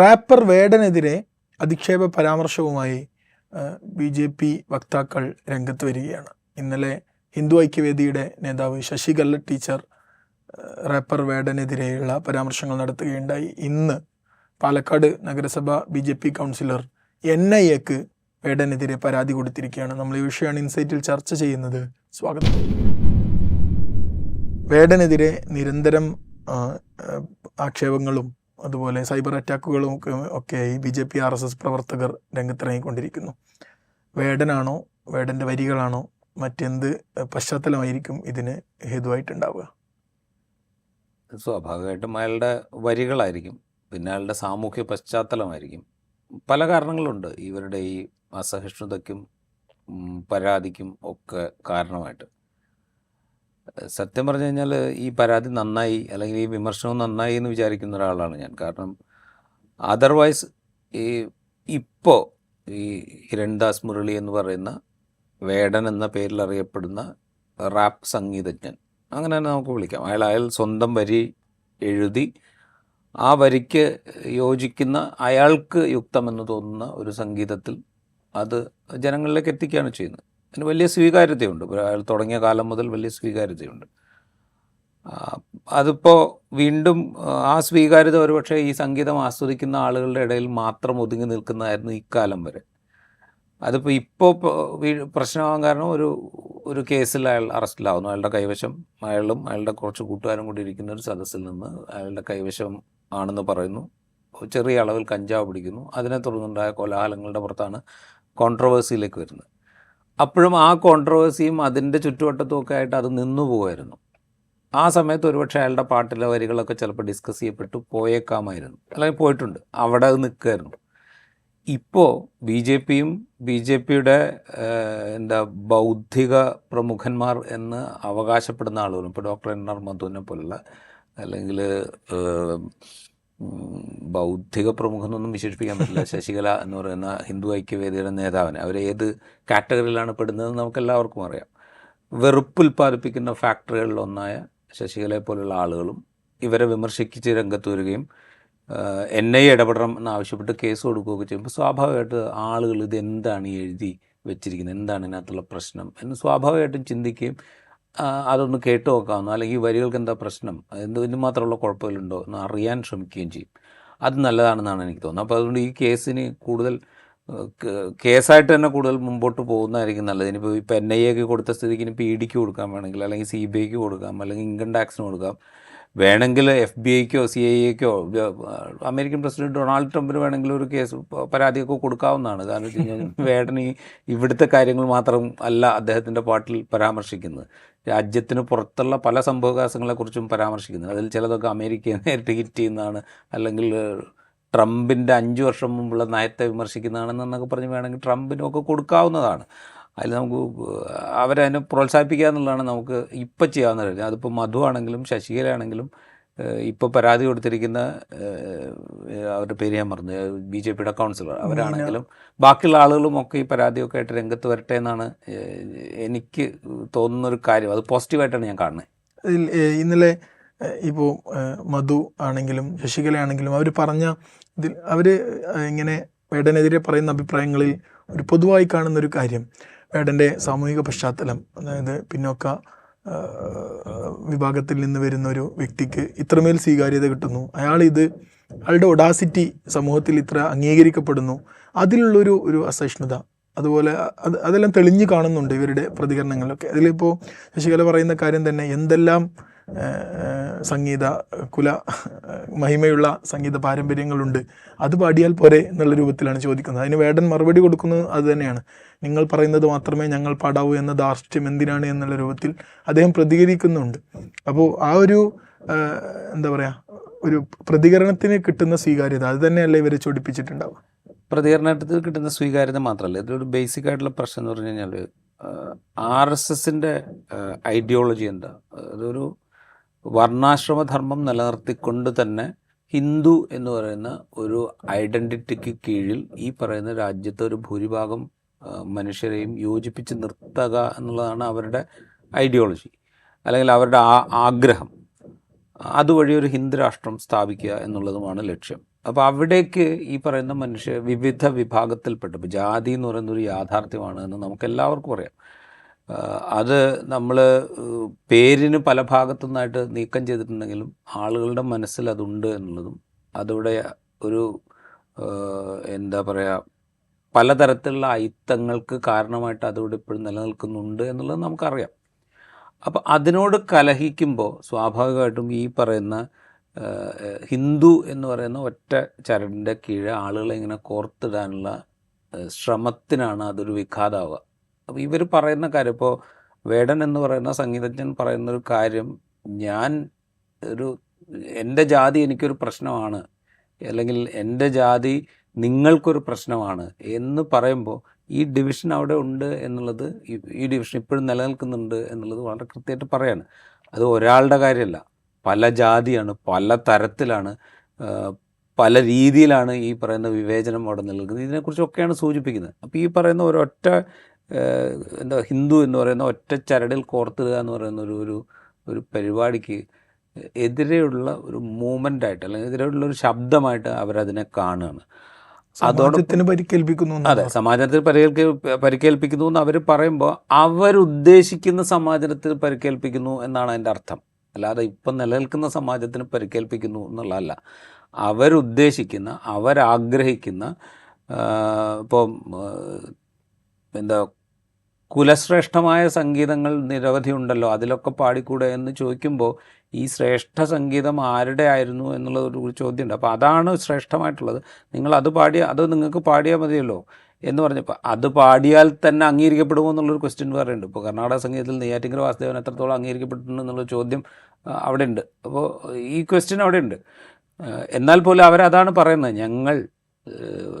Wrapper വേടനെതിരെ അധിക്ഷേപ പരാമർശവുമായി ബി ജെ പി വക്താക്കൾ രംഗത്ത് വരികയാണ്. ഇന്നലെ ഹിന്ദു ഐക്യവേദിയുടെ നേതാവ് ശശികല ടീച്ചർ റാപ്പർ വേടനെതിരെയുള്ള പരാമർശങ്ങൾ നടത്തുകയുണ്ടായി. ഇന്ന് പാലക്കാട് നഗരസഭ B J P councillor N I എക്ക് വേടനെതിരെ പരാതി കൊടുത്തിരിക്കുകയാണ്. നമ്മൾ ഈ വിഷയമാണ് ഇൻസൈറ്റിൽ ചർച്ച ചെയ്യുന്നത്. സ്വാഗതം. വേടനെതിരെ നിരന്തരം ആക്ഷേപങ്ങളും അതുപോലെ സൈബർ അറ്റാക്കുകളും ഒക്കെ ഒക്കെയായി B J P R S S പ്രവർത്തകർ രംഗത്തിറങ്ങിക്കൊണ്ടിരിക്കുന്നു. വേടനാണോ വേടന്റെ വരികളാണോ മറ്റെന്ത് പശ്ചാത്തലമായിരിക്കും ഇതിന് ഹേതുവായിട്ടുണ്ടാവുക? സ്വാഭാവികമായിട്ടും അയാളുടെ വരികളായിരിക്കും പിന്നെ അയാളുടെ സാമൂഹ്യ പശ്ചാത്തലമായിരിക്കും. പല കാരണങ്ങളുണ്ട്. ഇവരുടെ ഈ അസഹിഷ്ണുതയ്ക്കും പരാതിക്കും ഒക്കെ കാരണമായിട്ട്. സത്യം പറഞ്ഞു കഴിഞ്ഞാൽ ഈ പരാതി നന്നായി അല്ലെങ്കിൽ ഈ വിമർശനവും നന്നായി എന്ന് വിചാരിക്കുന്ന ഒരാളാണ് ഞാൻ. കാരണം അതർവൈസ് ഈ ഇപ്പോൾ ഈ ഹിരൺദാസ് മുരളി എന്ന് പറയുന്ന വേടൻ എന്ന പേരിൽ അറിയപ്പെടുന്ന റാപ്പ് സംഗീതജ്ഞൻ. അങ്ങനെ തന്നെ നമുക്ക് വിളിക്കാം. അയാൾ അയാൾ സ്വന്തം വരി എഴുതി ആ വരിക്ക് യോജിക്കുന്ന അയാൾക്ക് യുക്തമെന്ന് തോന്നുന്ന ഒരു സംഗീതത്തിൽ അത് ജനങ്ങളിലേക്ക് എത്തിക്കുകയാണ് ചെയ്യുന്നത്. അതിന് വലിയ സ്വീകാര്യതയുണ്ട്. അയാൾ തുടങ്ങിയ കാലം മുതൽ വലിയ സ്വീകാര്യതയുണ്ട്. അതിപ്പോൾ വീണ്ടും ആ സ്വീകാര്യത ഒരുപക്ഷെ ഈ സംഗീതം ആസ്വദിക്കുന്ന ആളുകളുടെ ഇടയിൽ മാത്രം ഒതുങ്ങി നിൽക്കുന്നതായിരുന്നു ഇക്കാലം വരെ. അതിപ്പോൾ ഇപ്പോൾ പ്രശ്നമാകാൻ കാരണം ഒരു ഒരു കേസിൽ അയാൾ അറസ്റ്റിലാവുന്നു. അയാളുടെ കൈവശം അയാളും അയാളുടെ കുറച്ച് കൂട്ടുകാരും കൂടി ഇരിക്കുന്ന ഒരു സദസ്സിൽ നിന്ന് അയാളുടെ കൈവശം ആണെന്ന് പറയുന്നു. ചെറിയ അളവിൽ കഞ്ചാവ് പിടിക്കുന്നു. അതിനെ തുടർന്നുണ്ടായ കോലാഹലങ്ങളുടെ പുറത്താണ് കോൺട്രവേഴ്സിയിലേക്ക് വരുന്നത്. അപ്പോഴും ആ കോൺട്രവേഴ്സിയും അതിന്റെ ചുറ്റുവട്ടത്തും ഒക്കെ ആയിട്ട് അത് നിന്നു പോകുമായിരുന്നു ആ സമയത്ത് ഒരുപക്ഷെ അയാളുടെ പാട്ടിലെ വരികളൊക്കെ ചിലപ്പോൾ ഡിസ്കസ് ചെയ്യപ്പെട്ടു പോയേക്കാമായിരുന്നു. അല്ലെങ്കിൽ പോയിട്ടുണ്ട്. അവിടെ അത് നിൽക്കുമായിരുന്നു ഇപ്പോൾ ബി ജെ പിയും ബി ജെ പിയുടെ എന്താ ബൗദ്ധിക പ്രമുഖന്മാർ എന്ന് അവകാശപ്പെടുന്ന ആളുകളും ഇപ്പോൾ ഡോക്ടർ എൻ ആർ മധുവിനെ പോലുള്ള അല്ലെങ്കിൽ ബൗദ്ധിക പ്രമുഖനൊന്നും വിശേഷിപ്പിക്കാൻ പറ്റില്ല. ശശികല എന്ന് പറയുന്ന ഹിന്ദു ഐക്യവേദിയുടെ നേതാവിനെ. അവർ ഏത് കാറ്റഗറിയിലാണ് പെടുന്നതെന്ന് നമുക്ക് എല്ലാവർക്കും അറിയാം. വെറുപ്പ് ഉൽപ്പാദിപ്പിക്കുന്ന ഫാക്ടറികളിലൊന്നായ ശശികലയെ പോലുള്ള ആളുകളും ഇവരെ വിമർശിച്ച് രംഗത്ത് വരികയും എൻ ഐ ഇടപെടണം എന്നാവശ്യപ്പെട്ട് കേസ് കൊടുക്കുകയൊക്കെ ചെയ്യുമ്പോൾ സ്വാഭാവികമായിട്ട് ആളുകൾ ഇത് എന്താണ് എഴുതി വെച്ചിരിക്കുന്നത്? എന്താണ് ഇതിനകത്തുള്ള പ്രശ്നം? എന്ന് സ്വാഭാവികമായിട്ടും ചിന്തിക്കുകയും അതൊന്ന് കേട്ട് നോക്കാമെന്നോ അല്ലെങ്കിൽ ഈ വരികൾക്ക് എന്താ പ്രശ്നം? എന്ത് ഇതിന് മാത്രമുള്ള കുഴപ്പമില്ലുണ്ടോ എന്ന് അറിയാൻ ശ്രമിക്കുകയും ചെയ്യും. അത് നല്ലതാണെന്നാണ് എനിക്ക് തോന്നുന്നത്. അപ്പോൾ അതുകൊണ്ട് ഈ കേസിന് കൂടുതൽ കേസായിട്ട് തന്നെ കൂടുതൽ മുമ്പോട്ട് പോകുന്നതായിരിക്കും നല്ലത്. ഇനിയിപ്പോൾ ഇപ്പോൾ എൻ ഐ എക്ക് കൊടുത്ത സ്ഥിതിക്ക് ഇനി പി ഡിക്ക് കൊടുക്കാൻ വേണമെങ്കിൽ അല്ലെങ്കിൽ സി ബി ഐക്ക് കൊടുക്കാം അല്ലെങ്കിൽ ഇൻകം ടാക്സിന് കൊടുക്കാം. വേണമെങ്കിൽ എഫ് ബി ഐക്കോ സി ഐ എക്കോ അമേരിക്കൻ പ്രസിഡന്റ് ഡൊണാൾഡ് ട്രംപിന് വേണമെങ്കിൽ ഒരു കേസ് പരാതിയൊക്കെ കൊടുക്കാവുന്നതാണ്. കാരണം വെച്ച് കഴിഞ്ഞാൽ വേടൻ ഇവിടുത്തെ കാര്യങ്ങൾ മാത്രം അല്ല അദ്ദേഹത്തിന്റെ പാട്ടിൽ പരാമർശിക്കുന്നത്. രാജ്യത്തിന് പുറത്തുള്ള പല സംഭവവികാസങ്ങളെക്കുറിച്ചും പരാമർശിക്കുന്നത് അതിൽ ചിലതൊക്കെ അമേരിക്കയെ നേരിട്ട് ഹിറ്റ് ചെയ്യുന്നതാണ്. അല്ലെങ്കിൽ ട്രംപിന്റെ അഞ്ച് വർഷം മുമ്പുള്ള നയത്തെ വിമർശിക്കുന്നതാണെന്നൊക്കെ പറഞ്ഞ് വേണമെങ്കിൽ ട്രംപിനൊക്കെ കൊടുക്കാവുന്നതാണ്. അതിൽ നമുക്ക് അവരതിനെ പ്രോത്സാഹിപ്പിക്കുക എന്നുള്ളതാണ് നമുക്ക് ഇപ്പം ചെയ്യാവുന്ന കാര്യം. അതിപ്പോൾ മധു ആണെങ്കിലും ശശികലയാണെങ്കിലും ഇപ്പോൾ പരാതി കൊടുത്തിരിക്കുന്ന അവരുടെ പേര് ഞാൻ പറഞ്ഞു ബി ജെ പിയുടെ കൗൺസിലർ. അവരാണെങ്കിലും ബാക്കിയുള്ള ആളുകളും ഒക്കെ ഈ പരാതിയൊക്കെ ആയിട്ട് രംഗത്ത് വരട്ടെ എന്നാണ് എനിക്ക് തോന്നുന്ന ഒരു കാര്യം. അത് പോസിറ്റീവായിട്ടാണ് ഞാൻ കാണുന്നത് ഇന്നലെ ഇപ്പോൾ മധു ആണെങ്കിലും ശശികല ആണെങ്കിലും അവർ പറഞ്ഞ ഇതിൽ അവർ ഇങ്ങനെ വേടനെതിരെ പറയുന്ന അഭിപ്രായങ്ങളിൽ ഒരു പൊതുവായി കാണുന്ന ഒരു കാര്യം. വേടന്റെ സാമൂഹിക പശ്ചാത്തലം അതായത് പിന്നോക്ക വിഭാഗത്തിൽ നിന്ന് വരുന്ന ഒരു വ്യക്തിക്ക് ഇത്രമേൽ സ്വീകാര്യത കിട്ടുന്നു. അയാൾ ഇത് അയാളുടെ ഒഡാസിറ്റി സമൂഹത്തിൽ ഇത്ര അംഗീകരിക്കപ്പെടുന്നു. അതിലുള്ളൊരു ഒരു അസഹിഷ്ണുത. അതുപോലെ അത് അതെല്ലാം തെളിഞ്ഞു കാണുന്നുണ്ട് ഇവരുടെ പ്രതികരണങ്ങളിലൊക്കെ അതിലിപ്പോൾ ശശികല പറയുന്ന കാര്യം തന്നെ എന്തെല്ലാം സംഗീത കുല മഹിമയുള്ള സംഗീത പാരമ്പര്യങ്ങളുണ്ട്. അത് പാടിയാൽ പോരെ എന്നുള്ള രൂപത്തിലാണ് ചോദിക്കുന്നത്. അതിന് വേടൻ മറുപടി കൊടുക്കുന്നത് അത് തന്നെയാണ്. നിങ്ങൾ പറയുന്നത് മാത്രമേ ഞങ്ങൾ പാടാവൂ എന്ന ധാർഷ്ട്യം എന്തിനാണ് എന്നുള്ള രൂപത്തിൽ അദ്ദേഹം പ്രതികരിക്കുന്നുണ്ട്. അപ്പോൾ ആ ഒരു എന്താ പറയുക ഒരു പ്രതികരണത്തിന് കിട്ടുന്ന സ്വീകാര്യത അത് തന്നെയല്ലേ ഇവരെ ചൊടിപ്പിച്ചിട്ടുണ്ടാവുക? പ്രതികരണത്തിൽ കിട്ടുന്ന സ്വീകാര്യത മാത്രമല്ല. ഇതിലൊരു ബേസിക് ആയിട്ടുള്ള പ്രശ്നം എന്ന് പറഞ്ഞു കഴിഞ്ഞാൽ ആർ എസ് എസിന്റെ ഐഡിയോളജി എന്താ? അതൊരു വർണാശ്രമധർമ്മം നിലനിർത്തിക്കൊണ്ട് തന്നെ ഹിന്ദു എന്ന് പറയുന്ന ഒരു ഐഡന്റിറ്റിക്ക് കീഴിൽ ഈ പറയുന്ന രാജ്യത്തെ ഒരു ഭൂരിഭാഗം മനുഷ്യരെയും യോജിപ്പിച്ച് നിർത്തുക എന്നുള്ളതാണ് അവരുടെ ഐഡിയോളജി. അല്ലെങ്കിൽ അവരുടെ ആ ആഗ്രഹം. അതുവഴി ഒരു ഹിന്ദു രാഷ്ട്രം സ്ഥാപിക്കുക എന്നുള്ളതുമാണ് ലക്ഷ്യം. അപ്പോൾ അവിടേക്ക് ഈ പറയുന്ന മനുഷ്യ വിവിധ വിഭാഗത്തിൽപ്പെട്ട ജാതി എന്ന് പറയുന്ന ഒരു യാഥാർത്ഥ്യമാണ് എന്ന് നമുക്ക് എല്ലാവർക്കും അറിയാം. അത് നമ്മൾ പേരിന് പല ഭാഗത്തു നിന്നായിട്ട് നീക്കം ചെയ്തിട്ടുണ്ടെങ്കിലും ആളുകളുടെ മനസ്സിൽ അതുണ്ട് എന്നുള്ളതും അതിവിടെ ഒരു എന്താ പറയുക പലതരത്തിലുള്ള അയിത്തങ്ങൾക്ക് കാരണമായിട്ട് അതിവിടെ ഇപ്പോഴും നിലനിൽക്കുന്നുണ്ട് എന്നുള്ളത് നമുക്കറിയാം. അപ്പോൾ അതിനോട് കലഹിക്കുമ്പോൾ സ്വാഭാവികമായിട്ടും ഈ പറയുന്ന ഹിന്ദു എന്ന് പറയുന്ന ഒറ്റ ചരടിന്റെ കീഴെ ആളുകളെ ഇങ്ങനെ കോർത്തിടാനുള്ള ശ്രമത്തിനാണ് അതൊരു വിഘാതാവുക. അപ്പോൾ ഇവർ പറയുന്ന കാര്യം ഇപ്പോൾ വേടൻ എന്ന് പറയുന്ന സംഗീതജ്ഞൻ പറയുന്ന ഒരു കാര്യം ഞാൻ ഒരു എന്റെ ജാതി എനിക്കൊരു പ്രശ്നമാണ് അല്ലെങ്കിൽ എന്റെ ജാതി നിങ്ങൾക്കൊരു പ്രശ്നമാണ് എന്ന് പറയുമ്പോൾ ഈ ഡിവിഷൻ അവിടെ ഉണ്ട് എന്നുള്ളത് ഈ- ഡിവിഷൻ ഇപ്പോഴും നിലനിൽക്കുന്നുണ്ട് എന്നുള്ളത് വളരെ കൃത്യമായിട്ട് പറയാണ്. അത് ഒരാളുടെ കാര്യമല്ല. പല ജാതിയാണ് പല തരത്തിലാണ് പല രീതിയിലാണ് ഈ പറയുന്ന വിവേചനം അവിടെ നിലനിൽക്കുന്നത്. ഇതിനെക്കുറിച്ചൊക്കെയാണ് സൂചിപ്പിക്കുന്നത്. അപ്പോൾ ഈ പറയുന്ന ഒരൊറ്റ എന്താ ഹിന്ദു എന്ന് പറയുന്ന ഒറ്റ ചരടിൽ കോർത്തിടുക എന്ന് പറയുന്ന ഒരു ഒരു ഒരു പരിപാടിക്ക് എതിരെയുള്ള ഒരു മൂവ്മെന്റ് ആയിട്ട് അല്ലെങ്കിൽ എതിരെയുള്ള ഒരു ശബ്ദമായിട്ട് അവരതിനെ കാണുകയാണ്. അതോടൊപ്പം സമാജത്തിന് പരിക്കേൽപ്പിക്കുന്നു അതെ സമാജത്തിന് പരിക്കേൽപ്പി പരിക്കേൽപ്പിക്കുന്നു എന്ന് അവർ പറയുമ്പോൾ അവരുദ്ദേശിക്കുന്ന സമാജത്തിന് പരിക്കേൽപ്പിക്കുന്നു എന്നാണ് അതിന്റെ അർത്ഥം. അല്ലാതെ ഇപ്പം നിലനിൽക്കുന്ന സമാജത്തിന് പരിക്കേൽപ്പിക്കുന്നു എന്നുള്ളതല്ല. അവരുദ്ദേശിക്കുന്ന അവരാഗ്രഹിക്കുന്ന ഇപ്പം എന്താ കുലശ്രേഷ്ഠമായ സംഗീതങ്ങൾ നിരവധി ഉണ്ടല്ലോ. അതിലൊക്കെ പാടിക്കൂടെ എന്ന് ചോദിക്കുമ്പോൾ ഈ ശ്രേഷ്ഠ സംഗീതം ആരുടെ ആയിരുന്നു എന്നുള്ള ഒരു ചോദ്യമുണ്ട്. അപ്പോൾ അതാണ് ശ്രേഷ്ഠമായിട്ടുള്ളത്. നിങ്ങൾ അത് പാടിയ അത് നിങ്ങൾക്ക് പാടിയാൽ മതിയല്ലോ എന്ന് പറഞ്ഞപ്പോൾ അത് പാടിയാൽ തന്നെ അംഗീകരിക്കപ്പെടുമോ എന്നുള്ളൊരു ക്വസ്റ്റ്യൻ വേറെ ഉണ്ട്. ഇപ്പോൾ കർണാടക സംഗീതത്തിൽ നെയ്യാറ്റിങ്കര വാസുദേവൻ എത്രത്തോളം അംഗീകരിക്കപ്പെട്ടിട്ടുണ്ട് എന്നുള്ള ചോദ്യം അവിടെ ഉണ്ട്. അപ്പോൾ ഈ ക്വസ്റ്റ്യൻ അവിടെ ഉണ്ട്. എന്നാൽ പോലും അവരതാണ് പറയുന്നത്. ഞങ്ങൾ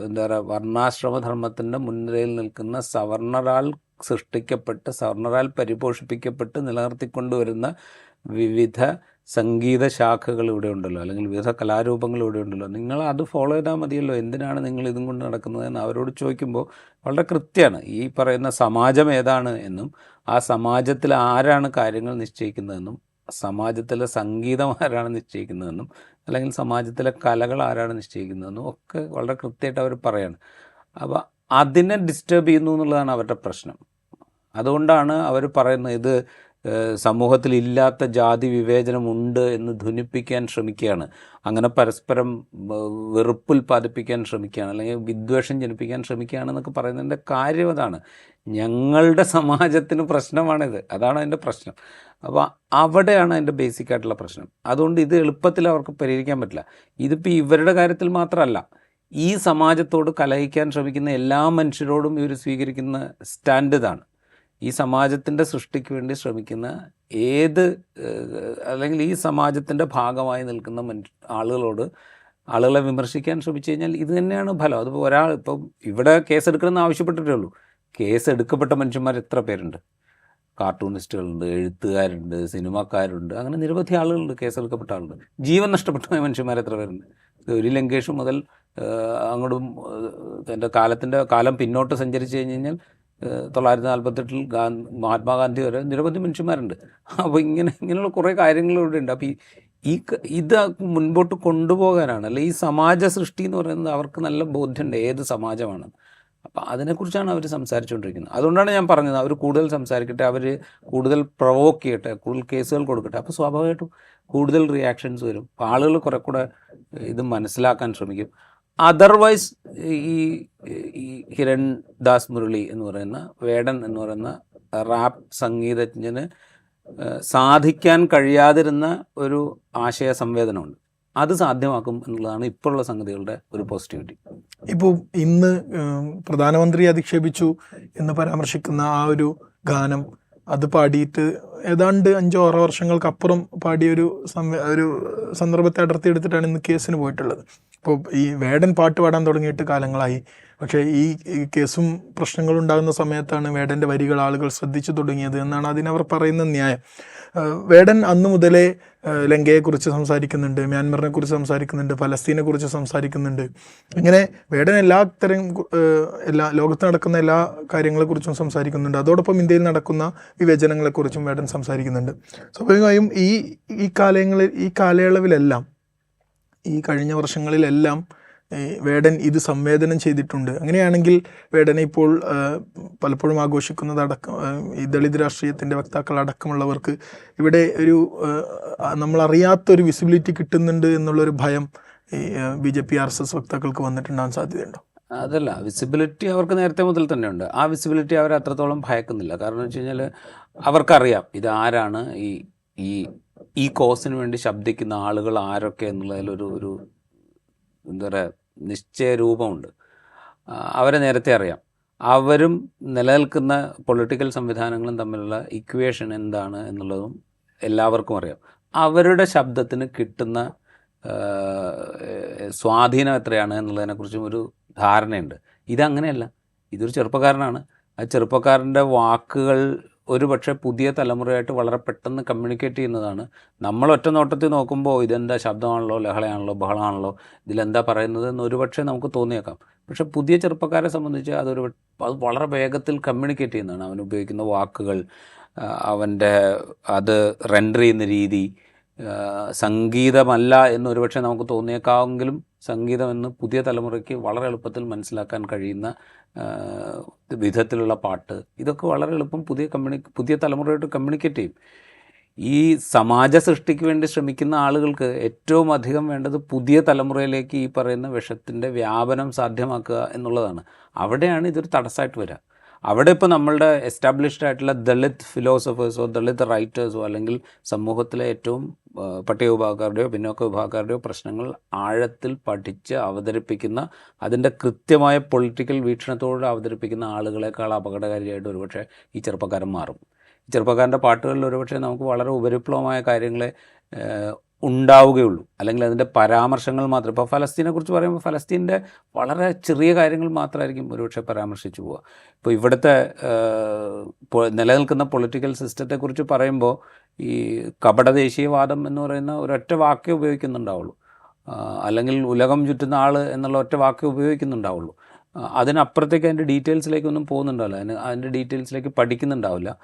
എന്താ പറയുക വർണാശ്രമധർമ്മത്തിന്റെ മുൻനിരയിൽ നിൽക്കുന്ന സവർണരാൽ സൃഷ്ടിക്കപ്പെട്ട് സ്വർണറാൽ പരിപോഷിപ്പിക്കപ്പെട്ട് നിലനിർത്തിക്കൊണ്ടുവരുന്ന വിവിധ സംഗീത ശാഖകൾ ഇവിടെ ഉണ്ടല്ലോ അല്ലെങ്കിൽ വിവിധ കലാരൂപങ്ങൾ ഇവിടെ ഉണ്ടല്ലോ. നിങ്ങൾ അത് ഫോളോ ചെയ്താൽ മതിയല്ലോ. എന്തിനാണ് നിങ്ങൾ ഇതും കൊണ്ട് നടക്കുന്നത് എന്ന് അവരോട് ചോദിക്കുമ്പോൾ വളരെ കൃത്യമാണ്. ഈ പറയുന്ന സമാജം ഏതാണ് എന്നും ആ സമാജത്തിൽ ആരാണ് കാര്യങ്ങൾ നിശ്ചയിക്കുന്നതെന്നും സമാജത്തിലെ സംഗീതം ആരാണ് നിശ്ചയിക്കുന്നതെന്നും അല്ലെങ്കിൽ സമാജത്തിലെ കലകൾ ആരാണ് നിശ്ചയിക്കുന്നതെന്നും ഒക്കെ വളരെ കൃത്യമായിട്ട് അവർ പറയാണ്. അപ്പോൾ അതിനെ ഡിസ്റ്റർബ് ചെയ്യുന്നു എന്നുള്ളതാണ് അവരുടെ പ്രശ്നം. അതുകൊണ്ടാണ് അവർ പറയുന്നത് ഇത് സമൂഹത്തിൽ ഇല്ലാത്ത ജാതി വിവേചനമുണ്ട് എന്ന് ധ്വനിപ്പിക്കാൻ ശ്രമിക്കുകയാണ്. അങ്ങനെ പരസ്പരം വെറുപ്പുൽപാദിപ്പിക്കാൻ ശ്രമിക്കുകയാണ് അല്ലെങ്കിൽ വിദ്വേഷം ജനിപ്പിക്കാൻ ശ്രമിക്കുകയാണെന്നൊക്കെ പറയുന്നതിന്റെ കാര്യം അതാണ്. ഞങ്ങളുടെ സമാജത്തിന് പ്രശ്നമാണിത്. അതാണ് അതിന്റെ പ്രശ്നം. അപ്പോൾ അവിടെയാണ് അതിന്റെ ബേസിക് ആയിട്ടുള്ള പ്രശ്നം. അതുകൊണ്ട് ഇത് എളുപ്പത്തിൽ അവർക്ക് പരിഹരിക്കാൻ പറ്റില്ല. ഇതിപ്പോൾ ഇവരുടെ കാര്യത്തിൽ മാത്രമല്ല. ഈ സമാജത്തോട് കലഹിക്കാൻ ശ്രമിക്കുന്ന എല്ലാ മനുഷ്യരോടും ഇവർ സ്വീകരിക്കുന്ന സ്റ്റാൻഡ് ഇതാണ്. ഈ സമാജത്തിന്റെ സൃഷ്ടിക്ക് വേണ്ടി ശ്രമിക്കുന്ന ഏത് അല്ലെങ്കിൽ ഈ സമാജത്തിന്റെ ഭാഗമായി നിൽക്കുന്ന മനുഷ്യ ആളുകളോട് ആളുകളെ വിമർശിക്കാൻ ശ്രമിച്ചു കഴിഞ്ഞാൽ ഇത് തന്നെയാണ് ഫലം. അതിപ്പോൾ ഒരാൾ ഇപ്പം ഇവിടെ കേസ് എടുക്കണമെന്ന് ആവശ്യപ്പെട്ടിട്ടേ ഉള്ളൂ. കേസ് എടുക്കപ്പെട്ട മനുഷ്യന്മാർ എത്ര പേരുണ്ട്? കാർട്ടൂണിസ്റ്റുകളുണ്ട് എഴുത്തുകാരുണ്ട് സിനിമാക്കാരുണ്ട് അങ്ങനെ നിരവധി ആളുകളുണ്ട് കേസെടുക്കപ്പെട്ട ആളുണ്ട് ജീവൻ നഷ്ടപ്പെട്ട മനുഷ്യന്മാർ എത്ര പേരുണ്ട്? ഒരു ലങ്കേഷ് മുതൽ അങ്ങോട്ടും എന്റെ കാലത്തിന്റെ കാലം പിന്നോട്ട് സഞ്ചരിച്ച് കഴിഞ്ഞ് കഴിഞ്ഞാൽ തൊള്ളായിരത്തി നാൽപ്പത്തെട്ടിൽ ഗാ മഹാത്മാഗാന്ധി വരെ നിരവധി മനുഷ്യന്മാരുണ്ട്. അപ്പോൾ ഇങ്ങനെ ഇങ്ങനെയുള്ള കുറേ കാര്യങ്ങൾ ഇവിടെ ഉണ്ട്. അപ്പോൾ ഈ ഇത് മുൻപോട്ട് കൊണ്ടുപോകാനാണ് അല്ലെ ഈ സമാജ സൃഷ്ടി എന്ന് പറയുന്നത് അവർക്ക് നല്ല ബോധ്യമുണ്ട് ഏത് സമാജമാണ്. അപ്പോൾ അതിനെക്കുറിച്ചാണ് അവർ സംസാരിച്ചുകൊണ്ടിരിക്കുന്നത്. അതുകൊണ്ടാണ് ഞാൻ പറഞ്ഞത് അവർ കൂടുതൽ സംസാരിക്കട്ടെ അവർ കൂടുതൽ പ്രൊവോക്ക് ചെയ്യട്ടെ കൂടുതൽ കേസുകൾ കൊടുക്കട്ടെ. അപ്പോൾ സ്വാഭാവികമായിട്ടും കൂടുതൽ റിയാക്ഷൻസ് വരും. ആളുകൾ കുറെ കൂടെ ഇത് മനസ്സിലാക്കാൻ ശ്രമിക്കും. അതർവൈസ് ഈ ഹിരൺ ദാസ് മുരളി എന്ന് പറയുന്ന വേടൻ എന്ന് പറയുന്ന റാപ്പ് സംഗീതജ്ഞന് സാധിക്കാൻ കഴിയാതിരുന്ന ഒരു ആശയ സംവേദനമുണ്ട്. അത് സാധ്യമാക്കും എന്നുള്ളതാണ് ഇപ്പോഴുള്ള സംഗതികളുടെ ഒരു പോസിറ്റിവിറ്റി ഇപ്പോൾ ഇന്ന് പ്രധാനമന്ത്രി അധിക്ഷേപിച്ചു എന്ന് പരാമർശിക്കുന്ന ആ ഒരു ഗാനം അത് പാടിയിട്ട് ഏതാണ്ട് അഞ്ചോ ആറോ വർഷങ്ങൾക്കപ്പുറം പാടിയ ഒരു സന്ദർഭത്തെ അടർത്തി എടുത്തിട്ടാണ് ഇന്ന് കേസിന് പോയിട്ടുള്ളത്. ഇപ്പോൾ ഈ വേടൻ പാട്ട് പാടാൻ തുടങ്ങിയിട്ട് കാലങ്ങളായി. പക്ഷേ ഈ കേസും പ്രശ്നങ്ങളും ഉണ്ടാകുന്ന സമയത്താണ് വേടന്റെ വരികൾ ആളുകൾ ശ്രദ്ധിച്ചു തുടങ്ങിയത് എന്നാണ് അതിനവർ പറയുന്ന ന്യായം. വേടൻ അന്ന് മുതലേ ലങ്കയെക്കുറിച്ച് സംസാരിക്കുന്നുണ്ട് മ്യാൻമറിനെ കുറിച്ച് സംസാരിക്കുന്നുണ്ട് ഫലസ്തീനെ കുറിച്ച് സംസാരിക്കുന്നുണ്ട്. ഇങ്ങനെ വേടൻ എല്ലാ തരം എല്ലാ ലോകത്ത് നടക്കുന്ന എല്ലാ കാര്യങ്ങളെക്കുറിച്ചും സംസാരിക്കുന്നുണ്ട്. അതോടൊപ്പം ഇന്ത്യയിൽ നടക്കുന്ന വിവേചനങ്ങളെക്കുറിച്ചും വേടൻ സംസാരിക്കുന്നുണ്ട്. സ്വാഭാവികമായും ഈ ഈ കാലങ്ങളിൽ ഈ കാലയളവിലെല്ലാം ഈ കഴിഞ്ഞ വർഷങ്ങളിലെല്ലാം വേടൻ ഇത് സംവേദനം ചെയ്തിട്ടുണ്ട്. അങ്ങനെയാണെങ്കിൽ വേടനെ ഇപ്പോൾ പലപ്പോഴും ആഘോഷിക്കുന്നത് അടക്കം ഈ ദളിത് രാഷ്ട്രീയത്തിന്റെ വക്താക്കൾ അടക്കമുള്ളവർക്ക് ഇവിടെ ഒരു നമ്മളറിയാത്തൊരു വിസിബിലിറ്റി കിട്ടുന്നുണ്ട് എന്നുള്ളൊരു ഭയം B J P R S S വക്താക്കൾക്ക് വന്നിട്ടുണ്ടാകാൻ സാധ്യതയുണ്ടോ? അതല്ല വിസിബിലിറ്റി അവർക്ക് നേരത്തെ മുതൽ തന്നെ ഉണ്ട് ആ വിസിബിലിറ്റി അവർ അത്രത്തോളം ഭയക്കുന്നില്ല. കാരണം വെച്ച് കഴിഞ്ഞാൽ അവർക്കറിയാം ഇത് ആരാണ് ഈ ഈ ഈ കോസിന് വേണ്ടി ശബ്ദിക്കുന്ന ആളുകൾ ആരൊക്കെ എന്നുള്ളതിലൊരു ഒരു എന്താ പറയുക നിശ്ചയ രൂപമുണ്ട്. അവരെ നേരത്തെ അറിയാം. അവരും നിലനിൽക്കുന്ന പൊളിറ്റിക്കൽ സംവിധാനങ്ങളും തമ്മിലുള്ള ഇക്വേഷൻ എന്താണ് എന്നുള്ളതും എല്ലാവർക്കും അറിയാം. അവരുടെ ശബ്ദത്തിന് കിട്ടുന്ന സ്വാധീനം എത്രയാണ് എന്നുള്ളതിനെക്കുറിച്ചും ഒരു ധാരണയുണ്ട്. ഇതങ്ങനെയല്ല. ഇതൊരു ചെറുപ്പക്കാരനാണ്. ആ ചെറുപ്പക്കാരന്റെ വാക്കുകൾ ഒരു പക്ഷേ പുതിയ തലമുറയായിട്ട് വളരെ പെട്ടെന്ന് കമ്മ്യൂണിക്കേറ്റ് ചെയ്യുന്നതാണ്. നമ്മൾ ഒറ്റ നോട്ടത്തിൽ നോക്കുമ്പോൾ ഇതെന്താ ശബ്ദമാണല്ലോ ലഹളയാണല്ലോ ബഹളമാണല്ലോ ഇതിലെന്താ പറയുന്നത് എന്ന് ഒരുപക്ഷെ നമുക്ക് തോന്നിയേക്കാം. പക്ഷെ പുതിയ ചെറുപ്പക്കാരെ സംബന്ധിച്ച് അതൊരു അത് വളരെ വേഗത്തിൽ കമ്മ്യൂണിക്കേറ്റ് ചെയ്യുന്നതാണ്. അവൻ ഉപയോഗിക്കുന്ന വാക്കുകൾ അവന്റെ അത് റെൻഡർ ചെയ്യുന്ന രീതി സംഗീതമല്ല എന്ന് ഒരുപക്ഷെ നമുക്ക് തോന്നിയേക്കാമെങ്കിലും സംഗീതമെന്ന് പുതിയ തലമുറയ്ക്ക് വളരെ എളുപ്പത്തിൽ മനസ്സിലാക്കാൻ കഴിയുന്ന വിധത്തിലുള്ള പാട്ട്. ഇതൊക്കെ വളരെ എളുപ്പം പുതിയ കമ്മ്യൂണി പുതിയ തലമുറയായിട്ട് കമ്മ്യൂണിക്കേറ്റ് ചെയ്യും. ഈ സമാജ സൃഷ്ടിക്ക് വേണ്ടി ശ്രമിക്കുന്ന ആളുകൾക്ക് ഏറ്റവും അധികം വേണ്ടത് പുതിയ തലമുറയിലേക്ക് ഈ പറയുന്ന വിഷത്തിന്റെ വ്യാപനം സാധ്യമാക്കുക എന്നുള്ളതാണ്. അവിടെയാണ് ഇതൊരു തടസ്സമായിട്ട് വരിക. അവിടെ ഇപ്പോൾ നമ്മളുടെ എസ്റ്റാബ്ലിഷ്ഡ് ആയിട്ടുള്ള ദളിത് ഫിലോസഫേഴ്സോ ദളിത് റൈറ്റേഴ്സോ അല്ലെങ്കിൽ സമൂഹത്തിലെ ഏറ്റവും പട്ടിക വിഭാഗക്കാരുടെയോ പിന്നോക്ക വിഭാഗക്കാരുടെയോ പ്രശ്നങ്ങൾ ആഴത്തിൽ പഠിച്ച് അവതരിപ്പിക്കുന്ന അതിന്റെ കൃത്യമായ പൊളിറ്റിക്കൽ വീക്ഷണത്തോടെ അവതരിപ്പിക്കുന്ന ആളുകളെക്കാൾ അപകടകാരിയായിട്ട് ഒരുപക്ഷെ ഈ ചെറുപ്പക്കാരൻ മാറും. ചെറുപ്പക്കാരന്റെ പാട്ടുകളിൽ ഒരുപക്ഷെ നമുക്ക് വളരെ ഉപരിപ്ലവമായ കാര്യങ്ങളെ ഉണ്ടാവുകയുള്ളൂ. അല്ലെങ്കിൽ അതിന്റെ പരാമർശങ്ങൾ മാത്രം. ഇപ്പോൾ ഫലസ്തീനെ കുറിച്ച് പറയുമ്പോൾ ഫലസ്തീന്റെ വളരെ ചെറിയ കാര്യങ്ങൾ മാത്രമായിരിക്കും ഒരുപക്ഷെ പരാമർശിച്ചു പോവുക. ഇപ്പോൾ ഇവിടുത്തെ നിലനിൽക്കുന്ന പൊളിറ്റിക്കൽ സിസ്റ്റത്തെക്കുറിച്ച് പറയുമ്പോൾ ഈ കപട ദേശീയവാദം എന്ന് പറയുന്ന ഒരൊറ്റ വാക്കേ ഉപയോഗിക്കുന്നുണ്ടാവുള്ളൂ. അല്ലെങ്കിൽ ഉലകം ചുറ്റുന്ന ആൾ എന്നുള്ള ഒറ്റ വാക്കേ ഉപയോഗിക്കുന്നുണ്ടാവുള്ളൂ. അതിനപ്പുറത്തേക്ക് അതിന്റെ ഡീറ്റെയിൽസിലേക്കൊന്നും പോകുന്നുണ്ടാവില്ല. അതിന് അതിന്റെ ഡീറ്റെയിൽസിലേക്ക് പഠിക്കുന്നുണ്ടാവില്ല.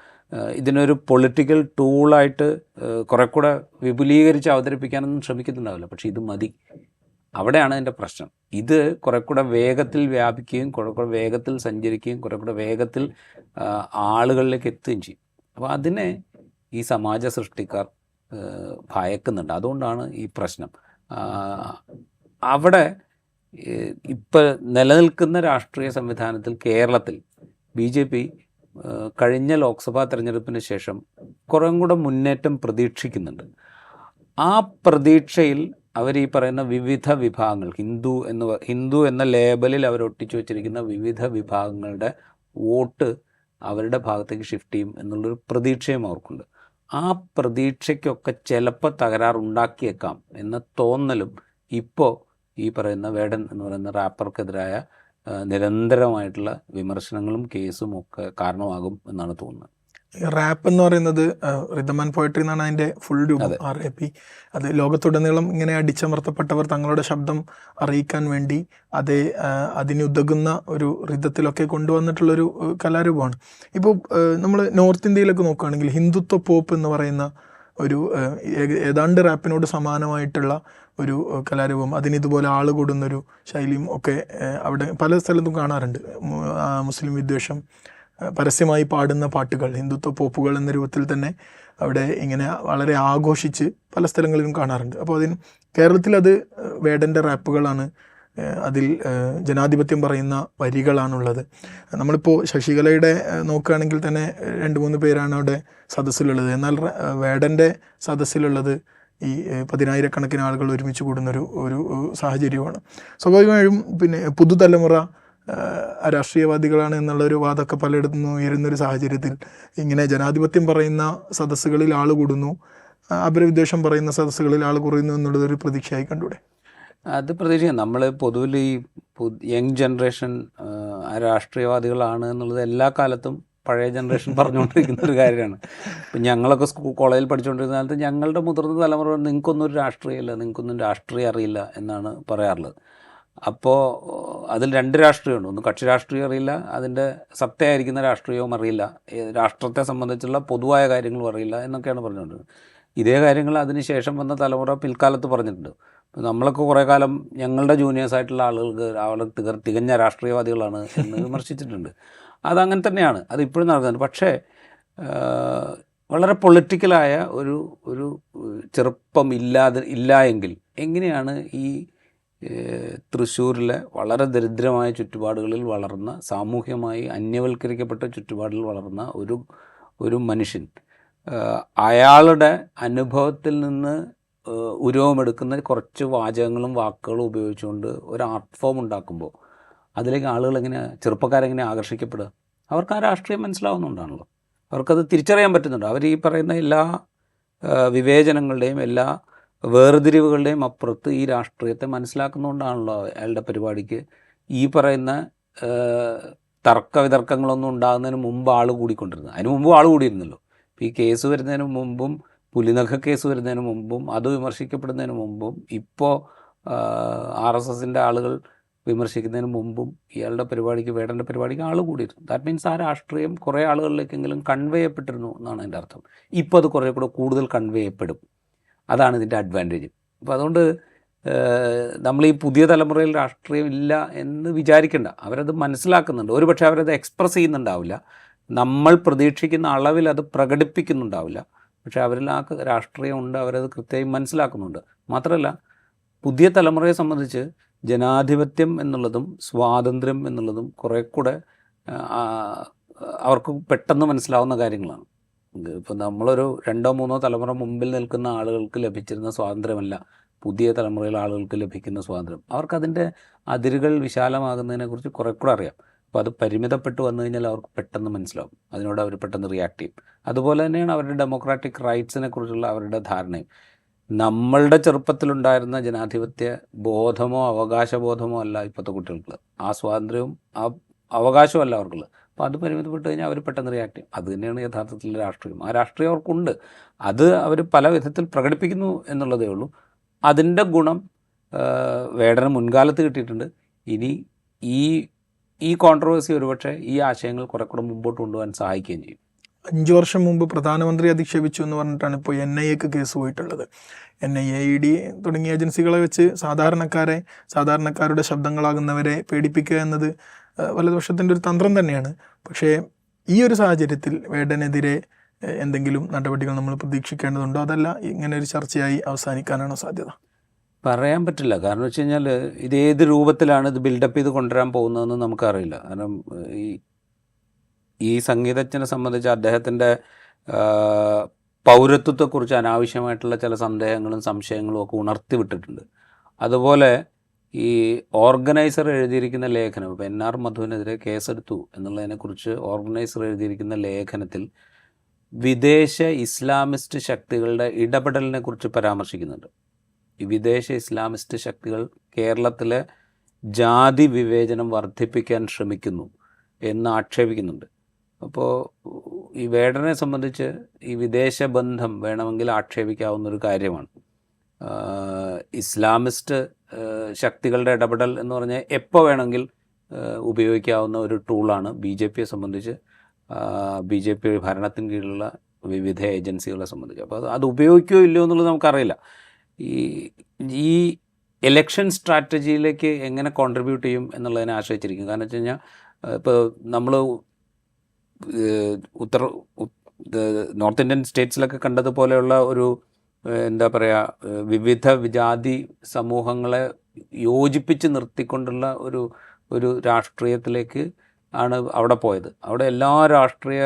ഇതിനൊരു പൊളിറ്റിക്കൽ ടൂളായിട്ട് കുറെ കൂടെ വിപുലീകരിച്ച് അവതരിപ്പിക്കാനൊന്നും ശ്രമിക്കുന്നുണ്ടാവില്ല. പക്ഷേ ഇത് മതി. അവിടെയാണ് അതിന്റെ പ്രശ്നം. ഇത് കുറെ കൂടെ വേഗത്തിൽ വ്യാപിക്കുകയും കുറെ കൂടെ വേഗത്തിൽ സഞ്ചരിക്കുകയും കുറെ കൂടെ വേഗത്തിൽ ആളുകളിലേക്ക് എത്തുകയും ചെയ്യും. അപ്പോൾ അതിനെ ഈ സമാജ സൃഷ്ടിക്കാർ ഭയക്കുന്നുണ്ട്. അതുകൊണ്ടാണ് ഈ പ്രശ്നം. അവിടെ ഇപ്പം നിലനിൽക്കുന്ന രാഷ്ട്രീയ സംവിധാനത്തിൽ കേരളത്തിൽ ബി ജെ പി കഴിഞ്ഞ ലോക്സഭാ തെരഞ്ഞെടുപ്പിന് ശേഷം കുറേ കൂടെ മുന്നേറ്റം പ്രതീക്ഷിക്കുന്നുണ്ട്. ആ പ്രതീക്ഷയിൽ അവർ ഈ പറയുന്ന വിവിധ വിഭാഗങ്ങൾ ഹിന്ദു എന്ന് ഹിന്ദു എന്ന ലേബലിൽ അവർ ഒട്ടിച്ചു വെച്ചിരിക്കുന്ന വിവിധ വിഭാഗങ്ങളുടെ വോട്ട് അവരുടെ ഭാഗത്തേക്ക് ഷിഫ്റ്റ് ചെയ്യും എന്നുള്ളൊരു പ്രതീക്ഷയും അവർക്കുണ്ട്. ആ പ്രതീക്ഷയ്ക്കൊക്കെ ചിലപ്പോൾ തകരാറുണ്ടാക്കിയേക്കാം എന്ന തോന്നലും ഇപ്പോൾ ഈ പറയുന്ന വേടൻ എന്ന് പറയുന്ന റാപ്പർക്കെതിരായ നിരന്തരമായിട്ടുള്ള വിമർശനങ്ങളും കേസും ഒക്കെ കാരണമാകും എന്നാണ് തോന്നുന്നത്. റാപ്പ് എന്ന് പറയുന്നത് റിതം ആൻഡ് പോയട്രി എന്നാണ് അതിന്റെ ഫുൾ രൂപം ആർ എ പി അത് ലോകത്തുടനീളം ഇങ്ങനെ അടിച്ചമർത്തപ്പെട്ടവർ തങ്ങളുടെ ശബ്ദം അറിയിക്കാൻ വേണ്ടി അതേ അതിന് അതിനുതകുന്ന ഒരു റിതത്തിലൊക്കെ കൊണ്ടുവന്നിട്ടുള്ളൊരു കലാരൂപമാണ്. ഇപ്പോൾ നമ്മൾ നോർത്ത് ഇന്ത്യയിലൊക്കെ നോക്കുകയാണെങ്കിൽ ഹിന്ദുത്വ പോപ്പ് എന്ന് പറയുന്ന ഒരു ഏതാണ്ട് റാപ്പിനോട് സമാനമായിട്ടുള്ള ഒരു കലാരൂപം. അതിന് ഇതുപോലെ ആൾ കൂടുന്നൊരു ശൈലിയും ഒക്കെ അവിടെ പല സ്ഥലത്തും കാണാറുണ്ട്. മുസ്ലിം വിദ്വേഷം പരസ്യമായി പാടുന്ന പാട്ടുകൾ ഹിന്ദുത്വ പോപ്പുകൾ എന്ന രൂപത്തിൽ തന്നെ അവിടെ ഇങ്ങനെ വളരെ ആഘോഷിച്ച് പല സ്ഥലങ്ങളിലും കാണാറുണ്ട്. അപ്പോൾ അതിന് കേരളത്തിൽ അത് വേടന്റെ റാപ്പുകളാണ് അതിൽ ജനാധിപത്യം പറയുന്ന വരികളാണുള്ളത്. നമ്മളിപ്പോൾ ശശികലയുടെ നോക്കുകയാണെങ്കിൽ തന്നെ രണ്ട് മൂന്ന് പേരാണ് അവിടെ സദസ്സിലുള്ളത്. എന്നാൽ വേടന്റെ സദസ്സിലുള്ളത് ഈ പതിനായിരക്കണക്കിന് ആളുകൾ ഒരുമിച്ച് കൂടുന്നൊരു ഒരു സാഹചര്യമാണ്. സ്വാഭാവികമായും പിന്നെ പുതുതലമുറ രാഷ്ട്രീയവാദികളാണ് എന്നുള്ള ഒരു വാദമൊക്കെ പലയിടത്തു നിന്നും ഉയരുന്നൊരു സാഹചര്യത്തിൽ ഇങ്ങനെ ജനാധിപത്യം പറയുന്ന സദസ്സുകളിൽ ആൾ കൂടുന്നു അപരവിദ്വേഷം പറയുന്ന സദസ്സുകളിൽ ആൾ കുറയുന്നു എന്നുള്ളതൊരു പ്രതീക്ഷയായി കണ്ടൂടെ അത് പ്രതീക്ഷിക്കാം. നമ്മൾ പൊതുവിൽ ഈ യങ് ജനറേഷൻ രാഷ്ട്രീയവാദികളാണ് എന്നുള്ളത് എല്ലാ കാലത്തും പഴയ ജനറേഷൻ പറഞ്ഞുകൊണ്ടിരിക്കുന്ന ഒരു കാര്യമാണ്. ഇപ്പം ഞങ്ങളൊക്കെ സ്കൂൾ കോളേജിൽ പഠിച്ചുകൊണ്ടിരുന്ന കാലത്ത് ഞങ്ങളുടെ മുതിർന്ന തലമുറ നിങ്ങൾക്കൊന്നും ഒരു രാഷ്ട്രീയമില്ല നിങ്ങൾക്കൊന്നും രാഷ്ട്രീയം അറിയില്ല എന്നാണ് പറയാറുള്ളത്. അപ്പോൾ അതിൽ രണ്ട് രാഷ്ട്രീയമുണ്ട്. ഒന്ന് കക്ഷി രാഷ്ട്രീയം അറിയില്ല അതിന്റെ സത്തയായിരിക്കുന്ന രാഷ്ട്രീയവും അറിയില്ല രാഷ്ട്രത്തെ സംബന്ധിച്ചുള്ള പൊതുവായ കാര്യങ്ങളും അറിയില്ല എന്നൊക്കെയാണ് പറഞ്ഞുകൊണ്ടിരുന്നത്. ഇതേ കാര്യങ്ങൾ അതിന് ശേഷം വന്ന തലമുറ പിൽക്കാലത്ത് പറഞ്ഞിട്ടുണ്ട്. നമ്മളൊക്കെ കുറേ കാലം ഞങ്ങളുടെ ജൂനിയേഴ്സ് ആയിട്ടുള്ള ആളുകൾക്ക് ആളുകൾ തികഞ്ഞ രാഷ്ട്രീയവാദികളാണ് എന്ന് വിമർശിച്ചിട്ടുണ്ട്. അതങ്ങനെ തന്നെയാണ്. അത് ഇപ്പോഴും നടക്കുന്നത് പക്ഷേ വളരെ പൊളിറ്റിക്കലായ ഒരു ഒരു ചെറുപ്പം ഇല്ലാതെ ഇല്ല എങ്കിൽ എങ്ങനെയാണ് ഈ തൃശ്ശൂരിലെ വളരെ ദരിദ്രമായ ചുറ്റുപാടുകളിൽ വളർന്ന സാമൂഹ്യമായി അന്യവൽക്കരിക്കപ്പെട്ട ചുറ്റുപാടിൽ വളർന്ന ഒരു ഒരു മനുഷ്യൻ അയാളുടെ അനുഭവത്തിൽ നിന്ന് ഉരോമെടുക്കുന്ന കുറച്ച് വാചകങ്ങളും വാക്കുകളും ഉപയോഗിച്ചുകൊണ്ട് ഒരു ആർട്ട് ഫോം ഉണ്ടാക്കുമ്പോൾ അതിലേക്ക് ആളുകൾ എങ്ങനെ ചെറുപ്പക്കാരെങ്ങനെ ആകർഷിക്കപ്പെടുക? അവർക്ക് ആ രാഷ്ട്രീയം മനസ്സിലാവുന്നുണ്ടാണല്ലോ അവർക്കത് തിരിച്ചറിയാൻ പറ്റുന്നുണ്ട്. അവർ ഈ പറയുന്ന എല്ലാ വിവേചനങ്ങളുടെയും എല്ലാ വേർതിരിവുകളുടെയും അപ്പുറത്ത് ഈ രാഷ്ട്രീയത്തെ മനസ്സിലാക്കുന്നതുകൊണ്ടാണല്ലോ അയാളുടെ പരിപാടിക്ക് ഈ പറയുന്ന തർക്ക വിതർക്കങ്ങളൊന്നും ഉണ്ടാകുന്നതിന് മുമ്പ് ആൾ കൂടിക്കൊണ്ടിരുന്നത്. അതിന് മുമ്പ് ആൾ കൂടിയിരുന്നല്ലോ. ഈ കേസ് വരുന്നതിന് മുമ്പും പുലിനഖ കേസ് വരുന്നതിന് മുമ്പും അത് വിമർശിക്കപ്പെടുന്നതിന് മുമ്പും ഇപ്പോൾ ആർ എസ് എസിന്റെ ആളുകൾ വിമർശിക്കുന്നതിന് മുമ്പും ഇയാളുടെ പരിപാടിക്ക് വേടന്റെ പരിപാടിക്ക് ആൾ കൂടിയിരുന്നു. ദാറ്റ് മീൻസ് ആ രാഷ്ട്രീയം കുറേ ആളുകളിലേക്കെങ്കിലും കൺവേ ചെയ്യപ്പെട്ടിരുന്നു എന്നാണ് എന്റെ അർത്ഥം. ഇപ്പോൾ അത് കുറേ കൂടെ കൂടുതൽ കൺവേ ചെയ്യപ്പെടും. അതാണ് ഇതിന്റെ അഡ്വാന്റേജ് അപ്പോൾ അതുകൊണ്ട് നമ്മൾ ഈ പുതിയ തലമുറയിൽ രാഷ്ട്രീയം ഇല്ല എന്ന് വിചാരിക്കേണ്ട. അവരത് മനസ്സിലാക്കുന്നുണ്ട്. ഒരുപക്ഷെ അവരത് എക്സ്പ്രസ് ചെയ്യുന്നുണ്ടാവില്ല. നമ്മൾ പ്രതീക്ഷിക്കുന്ന അളവിൽ അത് പ്രകടിപ്പിക്കുന്നുണ്ടാവില്ല. പക്ഷേ അവരിൽ ആ രാഷ്ട്രീയം ഉണ്ട് അവരത് കൃത്യമായി മനസ്സിലാക്കുന്നുണ്ട്. മാത്രമല്ല പുതിയ തലമുറയെ സംബന്ധിച്ച് ജനാധിപത്യം എന്നുള്ളതും സ്വാതന്ത്ര്യം എന്നുള്ളതും കുറേ കൂടെ അവർക്ക് പെട്ടെന്ന് മനസ്സിലാവുന്ന കാര്യങ്ങളാണ്. ഇപ്പോൾ നമ്മളൊരു രണ്ടോ മൂന്നോ തലമുറ മുമ്പിൽ നിൽക്കുന്ന ആളുകൾക്ക് ലഭിച്ചിരുന്ന സ്വാതന്ത്ര്യമല്ല പുതിയ തലമുറയിലെ ആളുകൾക്ക് ലഭിക്കുന്ന സ്വാതന്ത്ര്യം. അവർക്കതിന്റെ അതിരുകൾ വിശാലമാകുന്നതിനെക്കുറിച്ച് കുറേ കൂടെ അറിയാം. അപ്പോൾ അത് പരിമിതപ്പെട്ട് വന്നു കഴിഞ്ഞാൽ അവർക്ക് പെട്ടെന്ന് മനസ്സിലാവും. അതിനോട് അവർ പെട്ടെന്ന് റിയാക്ട് ചെയ്യും. അതുപോലെ തന്നെയാണ് അവരുടെ ഡെമോക്രാറ്റിക് റൈറ്റ്സിനെ കുറിച്ചുള്ള അവരുടെ ധാരണയും. നമ്മളുടെ ചെറുപ്പത്തിലുണ്ടായിരുന്ന ജനാധിപത്യ ബോധമോ അവകാശബോധമോ അല്ല ഇപ്പോഴത്തെ കുട്ടികൾക്ക്. ആ സ്വാതന്ത്ര്യവും ആ അവകാശവും അല്ല അവർക്കുള്ളത്. അപ്പോൾ അത് പരിമിതപ്പെട്ട് കഴിഞ്ഞാൽ അവർ പെട്ടെന്ന് റിയാക്ട് ചെയ്യും. അത് തന്നെയാണ് യഥാർത്ഥത്തിൽ രാഷ്ട്രീയം. ആ രാഷ്ട്രീയം അവർക്കുണ്ട്. അത് അവർ പല വിധത്തിൽ പ്രകടിപ്പിക്കുന്നു എന്നുള്ളതേ ഉള്ളൂ. അതിന്റെ ഗുണം വേടന മുൻകാലത്ത് കിട്ടിയിട്ടുണ്ട്. ഇനി ഈ ഈ കോൺട്രവേഴ്സി ഒരുപക്ഷെ ഈ ആശയങ്ങൾ കുറെ കൂടെ മുമ്പോട്ട് കൊണ്ടുപോകാൻ സഹായിക്കുകയും ചെയ്യും. അഞ്ചു വർഷം മുമ്പ് പ്രധാനമന്ത്രി അധിക്ഷേപിച്ചു എന്ന് പറഞ്ഞിട്ടാണ് ഇപ്പോൾ എൻ ഐ എക്ക് കേസ് പോയിട്ടുള്ളത്. N I A E D തുടങ്ങിയ ഏജൻസികളെ വെച്ച് സാധാരണക്കാരെ സാധാരണക്കാരുടെ ശബ്ദങ്ങളാകുന്നവരെ പേടിപ്പിക്കുക എന്നത് വലതുപക്ഷത്തിന്റെ ഒരു തന്ത്രം തന്നെയാണ്. പക്ഷേ ഈ ഒരു സാഹചര്യത്തിൽ വേടനെതിരെ എന്തെങ്കിലും നടപടികൾ നമ്മൾ പ്രതീക്ഷിക്കേണ്ടതുണ്ടോ? അതല്ല ഇങ്ങനെ ഒരു ചർച്ചയായി അവസാനിക്കാനാണോ സാധ്യത? പറയാൻ പറ്റില്ല. കാരണം വെച്ച് കഴിഞ്ഞാൽ ഇത് ഏത് രൂപത്തിലാണ് ഇത് ബിൽഡപ്പ് ചെയ്ത് കൊണ്ടുവരാൻ പോകുന്നതെന്ന് നമുക്കറിയില്ല. കാരണം ഈ ഈ സംഗീതജ്ഞനെ സംബന്ധിച്ച് അദ്ദേഹത്തിന്റെ പൗരത്വത്തെക്കുറിച്ച് അനാവശ്യമായിട്ടുള്ള ചില സന്ദേഹങ്ങളും സംശയങ്ങളും ഒക്കെ ഉണർത്തി വിട്ടിട്ടുണ്ട്. അതുപോലെ ഈ ഓർഗനൈസർ എഴുതിയിരിക്കുന്ന ലേഖനം ഇപ്പോൾ എൻ ആർ മധുവിനെതിരെ കേസെടുത്തു എന്നുള്ളതിനെക്കുറിച്ച് ഓർഗനൈസർ എഴുതിയിരിക്കുന്ന ലേഖനത്തിൽ വിദേശ ഇസ്ലാമിസ്റ്റ് ശക്തികളുടെ ഇടപെടലിനെ കുറിച്ച് പരാമർശിക്കുന്നുണ്ട്. ഈ വിദേശ ഇസ്ലാമിസ്റ്റ് ശക്തികൾ കേരളത്തിലെ ജാതി വിവേചനം വർദ്ധിപ്പിക്കാൻ ശ്രമിക്കുന്നു എന്ന് ആക്ഷേപിക്കുന്നുണ്ട്. അപ്പോൾ ഈ വേടനെ സംബന്ധിച്ച് ഈ വിദേശ ബന്ധം വേണമെങ്കിൽ ആക്ഷേപിക്കാവുന്ന ഒരു കാര്യമാണ് ഇസ്ലാമിസ്റ്റ് ശക്തികളുടെ ഇടപെടൽ എന്ന് പറഞ്ഞാൽ എപ്പോൾ വേണമെങ്കിൽ ഉപയോഗിക്കാവുന്ന ഒരു ടൂളാണ്. ബി ജെ പിയെ സംബന്ധിച്ച് ബി ജെ പി ഭരണത്തിന് കീഴിലുള്ള വിവിധ ഏജൻസികളെ സംബന്ധിച്ച്. അപ്പോൾ അത് അത് ഉപയോഗിക്കുകയോ ഇല്ലയോ എന്നുള്ളത് നമുക്കറിയില്ല. ഈ ഈ എലക്ഷൻ സ്ട്രാറ്റജിയിലേക്ക് എങ്ങനെ കോൺട്രിബ്യൂട്ട് ചെയ്യും എന്നുള്ളതിനെ ആശ്രയിച്ചിരിക്കും. കാരണം വെച്ച് കഴിഞ്ഞാൽ ഇപ്പോൾ നമ്മൾ ഉത്തർ നോർത്ത് ഇന്ത്യൻ സ്റ്റേറ്റ്സിലൊക്കെ കണ്ടതുപോലെയുള്ള ഒരു എന്താ പറയുക വിവിധ വിജാതി സമൂഹങ്ങളെ യോജിപ്പിച്ച് നിർത്തിക്കൊണ്ടുള്ള ഒരു ഒരു രാഷ്ട്രീയത്തിലേക്ക് ആണ് അവിടെ പോയത്. അവിടെ എല്ലാ രാഷ്ട്രീയ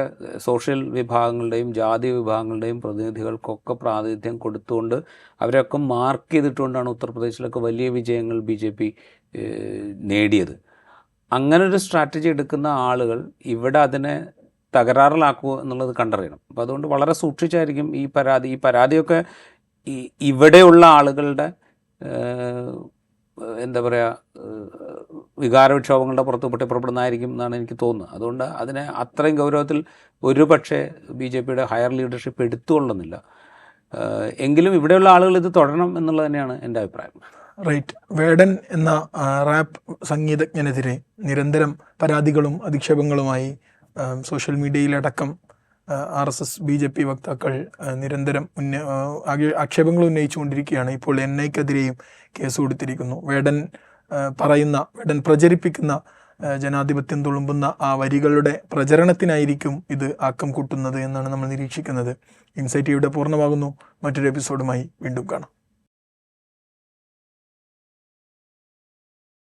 സോഷ്യൽ വിഭാഗങ്ങളുടെയും ജാതി വിഭാഗങ്ങളുടെയും പ്രതിനിധികൾക്കൊക്കെ പ്രാതിനിധ്യം കൊടുത്തുകൊണ്ട് അവരൊക്കെ മാർക്ക് ചെയ്തിട്ടുകൊണ്ടാണ് ഉത്തർപ്രദേശിലൊക്കെ വലിയ വിജയങ്ങൾ ബി ജെ പി നേടിയത്. അങ്ങനെ ഒരു സ്ട്രാറ്റജി എടുക്കുന്ന ആളുകൾ ഇവിടെ അതിനെ തകരാറിലാക്കുക എന്നുള്ളത് കണ്ടറിയണം. അപ്പോൾ അതുകൊണ്ട് വളരെ സൂക്ഷിച്ചായിരിക്കും ഈ പരാതി. ഈ പരാതിയൊക്കെ ഈ ഇവിടെയുള്ള ആളുകളുടെ എന്താ പറയുക വികാരവിക്ഷോഭങ്ങളുടെ പുറത്ത് പൊട്ടിപ്പുറപ്പെടുന്നതായിരിക്കും എന്നാണ് എനിക്ക് തോന്നുന്നത്. അതുകൊണ്ട് അതിനെ അത്രയും ഗൗരവത്തിൽ ഒരു പക്ഷേ ബി ജെ പിയുടെ ഹയർ ലീഡർഷിപ്പ് എടുത്തുകൊള്ളുന്നില്ല. എങ്കിലും ഇവിടെയുള്ള ആളുകൾ ഇത് തുടരണം എന്നുള്ളത് തന്നെയാണ് എന്റെ അഭിപ്രായം. റൈറ്റ്. വേടൻ എന്ന റാപ്പ് സംഗീതജ്ഞനെതിരെ നിരന്തരം പരാതികളും അധിക്ഷേപങ്ങളുമായി social മീഡിയയിലടക്കം R S S B J P വക്താക്കൾ നിരന്തരം ഉന്ന ആക്ഷേപങ്ങൾ ഉന്നയിച്ചുകൊണ്ടിരിക്കുകയാണ്. ഇപ്പോൾ എൻ ഐക്കെതിരെയും കേസ് കൊടുത്തിരിക്കുന്നു. വേടൻ പറയുന്ന വേടൻ പ്രചരിപ്പിക്കുന്ന ജനാധിപത്യം തുളുമ്പുന്ന ആ വരികളുടെ പ്രചരണത്തിനായിരിക്കും ഇത് ആക്കം കൂട്ടുന്നത് എന്നാണ് നമ്മൾ നിരീക്ഷിക്കുന്നത്. ഇൻസൈറ്റ് ഇവിടെ പൂർണമാകുന്നു. മറ്റൊരു എപ്പിസോഡുമായി വീണ്ടും കാണാം.